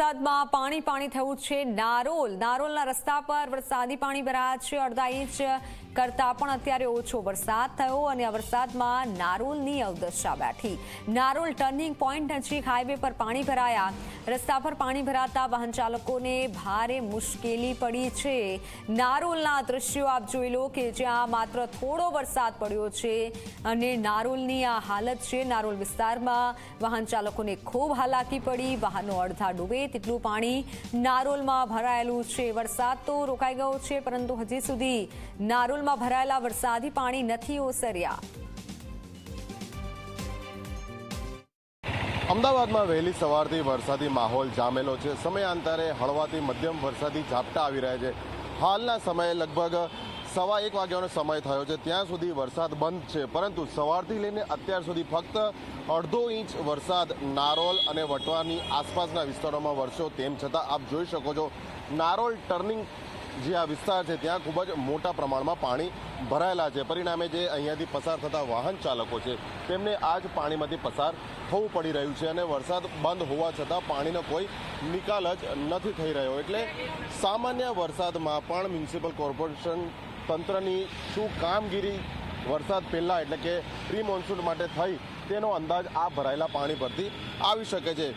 વરસાદમાં પાણી પાણી થયું છે નારોલ. નારોલના રસ્તા પર વરસાદી પાણી ભરાયા છે. અડધા ઇંચ કરતાં પણ અત્યારે ઓછો વરસાદ થયો અને આ વરસાદમાં નારોલની અવદશા બેઠી. નારોલ ટર્નિંગ પોઈન્ટ નજીક હાઈવે પર પાણી ભરાયા. રસ્તા પર પાણી ભરાતા વાહન ચાલકોને ભારે મુશ્કેલી પડી છે. નારોલના દ્રશ્યો આપ જોઈ લો કે જ્યાં માત્ર થોડો વરસાદ પડ્યો છે અને નારોલની આ હાલત છે. નારોલ વિસ્તારમાં વાહન ચાલકોને ખૂબ હાલાકી પડી. વાહનો અડધા ડૂબે તેટલું પાણી નારોલમાં ભરાયેલું છે. વરસાદ તો રોકાઈ ગયો છે, પરંતુ હજી સુધી નારોલમાં ભરાયેલા વરસાદી પાણી નથી ઓસર્યા. અમદાવાદમાં વહેલી સવારથી વરસાદી માહોલ જામેલો છે. સમયાંતરે હળવાથી મધ્યમ વરસાદી ઝાપટા આવી રહ્યા છે. હાલના સમયે લગભગ સવા એક વાગ્યાનો સમય થયો છે. ત્યાં સુધી વરસાદ બંધ છે, પરંતુ સવારથી લઈને અત્યાર સુધી ફક્ત અડધો ઇંચ વરસાદ, નારોલ અને વટવાની આસપાસના વિસ્તારોમાં વરસ્યો. તેમ છતાં આપ જોઈ શકો છો, નારોલ ટર્નિંગ જે આ વિસ્તાર છે, ત્યાં ખૂબ જ મોટા પ્રમાણમાં પાણી ભરાયેલા છે. પરિણામે જે અહીંયાથી પસાર થતા વાહન ચાલકો છે, તેમને આ જ પાણીમાંથી પસાર થવું પડી રહ્યું છે અને વરસાદ બંધ હોવા છતાં પાણીનો કોઈ નિકાલ જ નથી થઈ રહ્યો. એટલે સામાન્ય વરસાદમાં પણ મ્યુનિસિપલ કોર્પોરેશન તંત્રની શું કામગીરી વરસાદ પહેલાં એટલે કે પ્રી મોન્સૂન માટે થઈ તેનો અંદાજ આ ભરાયેલા પાણી પરથી આવી શકે છે.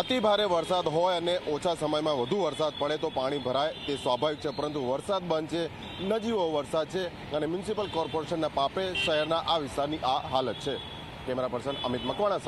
અતિ ભારે વરસાદ હોય અને ઓછા સમયમાં વધુ વરસાદ પડે તો પાણી ભરાય તે સ્વાભાવિક છે, પરંતુ વરસાદ બંધ છે, નજીવો વરસાદ છે અને મ્યુનિસિપલ કોર્પોરેશનના પાપે શહેરના આ વિસ્તારની આ હાલત છે. Camera person Amit Makwana